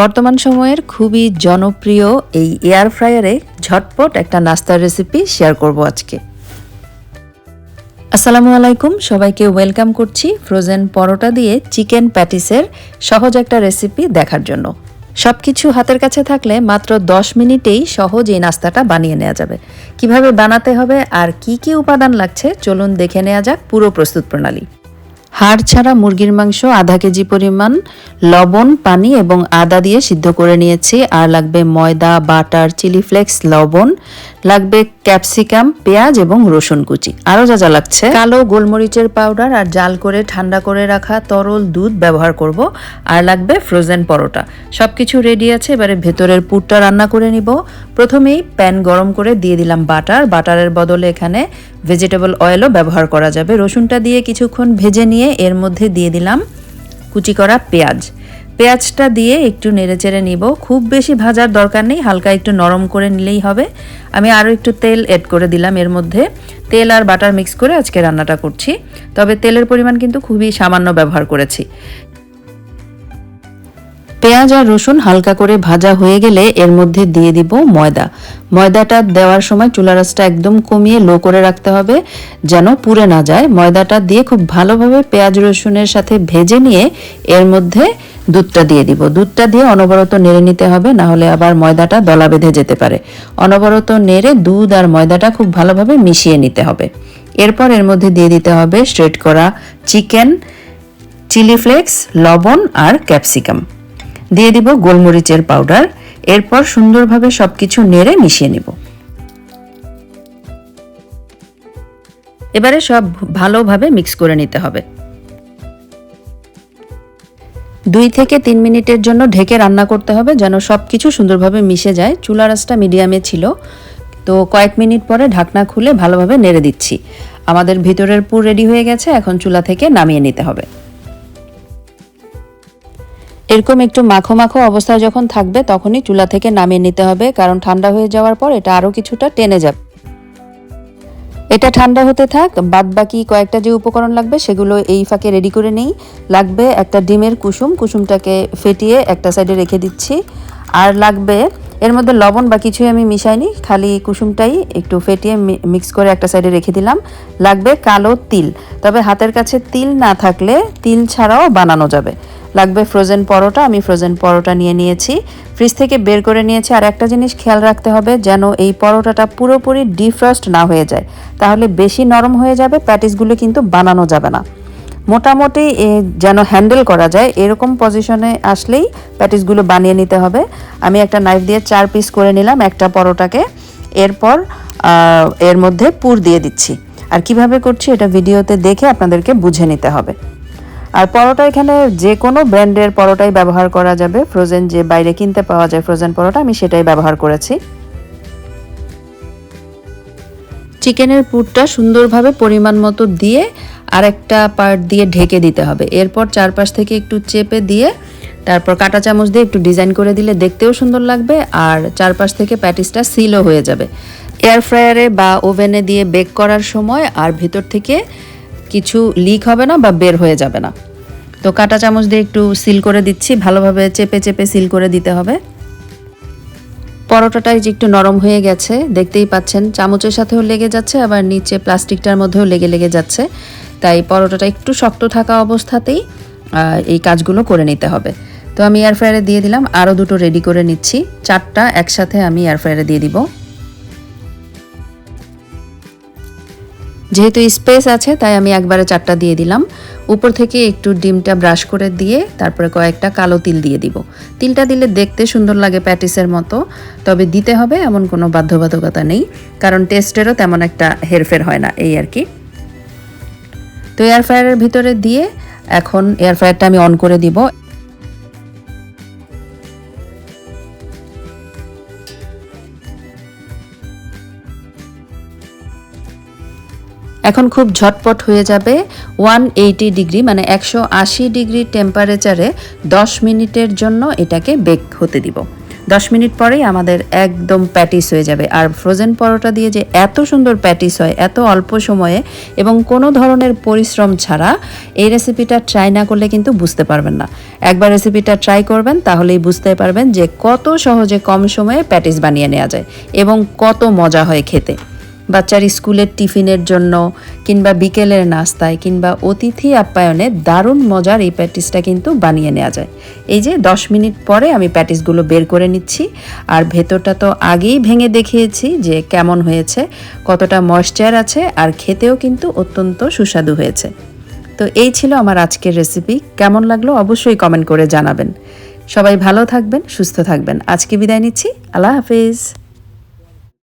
বর্তমান সময়ের খুবই জনপ্রিয় এই এয়ার ফ্রায়ারে ঝটপট একটা নাস্তার রেসিপি শেয়ার করব আজকে। আসসালামু আলাইকুম, সবাইকে ওয়েলকাম করছি ফ্রোজেন পরোটা দিয়ে চিকেন প্যাটিসের সহজ একটা রেসিপি দেখার জন্য। সব কিছু হাতের কাছে থাকলে মাত্র 10 মিনিটেই সহজ এই নাস্তাটা বানিয়ে নেওয়া যাবে। কীভাবে বানাতে হবে আর কি কি উপাদান লাগছে, চলুন দেখে নেওয়া যাক পুরো প্রস্তুত প্রণালী। হাড় ছাড়া মুরগির মাংস, আধা কেজি পরিমাণ লবণ, পানি এবং আদা দিয়ে সিদ্ধ করে নিয়েছি। আর লাগবে ময়দা, বাটার, চিলি ফ্লেক্স, লবণ, লাগবে ক্যাপসিকাম, পেঁয়াজ এবং রসুন কুচি। আরও যা যা লাগছে। কালো গোলমরিচের পাউডার আর জাল করে ঠান্ডা করে রাখা তরল দুধ ব্যবহার করব। আর লাগবে ফ্রোজেন পরোটা। সব কিছু রেডি আছে, এবারে ভেতরের পুরটা রান্না করে নিব। প্রথমেই প্যান গরম করে দিয়ে দিলাম বাটার। বাটারের বদলে এখানে ভেজিটেবল অয়েলও ব্যবহার করা যাবে। রসুনটা দিয়ে কিছুক্ষণ ভেজে নিয়ে এর মধ্যে দিয়ে দিলাম কুচি করা পেঁয়াজ। পেঁয়াজটা দিয়ে একটু নেড়েচেড়ে নিব। খুব বেশি ভাজার দরকার নেই, হালকা একটু নরম করে নিলেই হবে। আমি আরও একটু তেল এড করে দিলাম এর মধ্যে। তেল আর বাটার মিক্স করে আজকে রান্নাটা করছি। তবে তেলের পরিমাণ কিন্তু খুবই সামান্য ব্যবহার করেছি। পেঁয়াজ আর রসুন হালকা করে ভাজা হয়ে গেলে এর মধ্যে দিয়ে দিব ময়দা। ময়দাটা দেওয়ার সময় চুলা রাসটা একদম কমিয়ে লো করে রাখতে হবে যেন পুড়ে না যায়। ময়দাটা দিয়ে খুব ভালোভাবে পেঁয়াজ, রসুনের সাথে ভেজে নিয়ে এর মধ্যে দুধটা দিয়ে দিব। দুধটা দিয়ে অনবরত নেড়ে নিতে হবে, না হলে আবার ময়দাটা দলা বেঁধে যেতে পারে। অনবরত নেড়ে দুধ আর ময়দাটা খুব ভালোভাবে মিশিয়ে নিতে হবে। এরপর এর মধ্যে দিয়ে দিতে হবে স্ট্রেট করা চিকেন, চিলি ফ্লেক্স, লবণ আর ক্যাপসিকাম। দিয়ে দিব গোলমরিচের পাউডার। এরপর সুন্দরভাবে সবকিছু নেড়ে মিশিয়ে নিব। এবারে সব ভালোভাবে মিক্স করে নিতে হবে। দুই থেকে তিন মিনিটের জন্য ঢেকে রান্না করতে হবে যেন সব কিছু সুন্দরভাবে মিশে যায়। চুলা রাসটা মিডিয়ামে ছিল। তো কয়েক মিনিট পরে ঢাকনা খুলে ভালোভাবে নেড়ে দিচ্ছি। আমাদের ভিতরের পুর রেডি হয়ে গেছে। এখন চুলা থেকে নামিয়ে নিতে হবে। এরকম একটু মাখো মাখো অবস্থায় যখন থাকবে, তখনই চুলা থেকে নামিয়ে নিতে হবে, কারণ ঠান্ডা হয়ে যাওয়ার পর এটা আরও কিছুটা টেনে যাবে। এটা ঠান্ডা হতে থাক বাদ বাকি কয়েকটা যে উপকরণ লাগবে, সেগুলো এই ফাঁকে রেডি করে নেই। লাগবে একটা ডিমের কুসুম, কুসুমটাকে ফেটিয়ে একটা সাইডে রেখে দিচ্ছি। আর লাগবে, এর মধ্যে লবণ বা কিছুই আমি মিশাইনি, খালি কুসুমটাই একটু ফেটিয়ে মিক্স করে একটা সাইডে রেখে দিলাম। লাগবে কালো তিল, তবে হাতের কাছে তিল না থাকলে তিল ছাড়াও বানানো যাবে। লাগবে ফ্রোজেন পরোটা, আমি ফ্রোজেন পরোটা নিয়ে নিয়েছি। ফ্রিজ থেকে বের করে নিয়েছি, আর একটা জিনিস খেয়াল রাখতে হবে যেন এই পরোটাটা পুরোপুরি ডিফ্রস্ট না হয়ে যায়। তাহলে বেশি নরম হয়ে যাবে প্যাটিসগুলো কিন্তু বানানো যাবে না। মোটামুটি যেন হ্যান্ডেল করা যায়, এরকম পজিশনে আসলেই প্যাটিসগুলো বানিয়ে নিতে হবে। আমি একটা নাইফ দিয়ে চার পিস করে নিলাম একটা পরোটাকে। এরপর এর মধ্যে পুর দিয়ে দিচ্ছি। আর কীভাবে করছি, এটা ভিডিওতে দেখে আপনাদেরকে বুঝে নিতে হবে। আর পরোটা এখানে যে কোনো ব্র্যান্ডের পরোটাই ব্যবহার করা যাবে। ফ্রোজেন যে বাইরে কিনতে পাওয়া যায় ফ্রোজেন পরোটা, আমি সেটাই ব্যবহার করেছি। চিকেনের পুরটা সুন্দরভাবে পরিমাণ মতো দিয়ে আরেকটা পার্ট দিয়ে ঢেকে দিতে হবে। এরপর চারপাশ থেকে একটু চেপে দিয়ে তারপর কাটা চামচ দিয়ে একটু ডিজাইন করে দিলে দেখতেও সুন্দর লাগবে আর চারপাশ থেকে প্যাটিসটা সিলও হয়ে যাবে। এয়ার ফ্রায়ারে বা ওভেনে দিয়ে বেক করার সময় আর ভিতর থেকে কিছু লিক হবে না বা বের হয়ে যাবে না। তো কাটা চামচ দিয়ে একটু সিল করে দিচ্ছি, ভালোভাবে চেপে চেপে সিল করে দিতে হবে। পরোটাটাই যে একটু নরম হয়ে গেছে, দেখতেই পাচ্ছেন, চামচের সাথেও লেগে যাচ্ছে, আবার নিচে প্লাস্টিকটার মধ্যেও লেগে লেগে যাচ্ছে। তাই পরোটাটা একটু শক্ত থাকা অবস্থাতেই এই কাজগুলো করে নিতে হবে। তো আমি এয়ার ফ্রায়ারে দিয়ে দিলাম, আরও দুটো রেডি করে নিচ্ছি। চারটা একসাথে আমি এয়ার ফ্রায়ারে দিয়ে দিব। যেহেতু স্পেস আছে, তাই আমি একবারে চারটা দিয়ে দিলাম। উপর থেকে একটু ডিমটা ব্রাশ করে দিয়ে তারপরে কয়েকটা কালো তিল দিয়ে দিব। তিলটা দিলে দেখতে সুন্দর লাগে প্যাটিসের মতো, তবে দিতে হবে এমন কোনো বাধ্যবাধকতা নেই, কারণ টেস্টেরও তেমন একটা হেরফের হয় না, এই আর কি। তো এয়ার ফ্রায়ারের ভিতরে দিয়ে এখন এয়ার ফ্রায়ারটা আমি অন করে দিব। এখন খুব ঝটপট হয়ে যাবে ওয়ান এইটি ডিগ্রি মানে একশো আশি ডিগ্রি টেম্পারেচারে দশ মিনিটের জন্য এটাকে বেক হতে দিব। দশ মিনিট পরেই আমাদের একদম প্যাটিস হয়ে যাবে। আর ফ্রোজেন পরোটা দিয়ে যে এত সুন্দর প্যাটিস হয়, এত অল্প সময়ে এবং কোনো ধরনের পরিশ্রম ছাড়া, এই রেসিপিটা ট্রাই না করলে কিন্তু বুঝতে পারবেন না। একবার রেসিপিটা ট্রাই করবেন, তাহলেই বুঝতে পারবেন যে কত সহজে কম সময়ে প্যাটিস বানিয়ে নেওয়া যায় এবং কত মজা হয় খেতে। বাচ্চার স্কুলের টিফিনের জন্য কিংবা বিকেলের নাস্তায় কিংবা অতিথি আপ্যায়নে দারুণ মজার এই প্যাটিসটা কিন্তু বানিয়ে নেওয়া যায়। এই যে দশ মিনিট পরে আমি প্যাটিসগুলো বের করে নিচ্ছি। আর ভেতরটা তো আগেই ভেঙে দেখিয়েছি যে কেমন হয়েছে, কতটা ময়শ্চার আছে আর খেতেও কিন্তু অত্যন্ত সুস্বাদু হয়েছে। তো এই ছিল আমার আজকের রেসিপি। কেমন লাগল অবশ্যই কমেন্ট করে জানাবেন। সবাই ভালো থাকবেন, সুস্থ থাকবেন। আজকে বিদায় নিচ্ছি। আল্লাহ হাফিজ।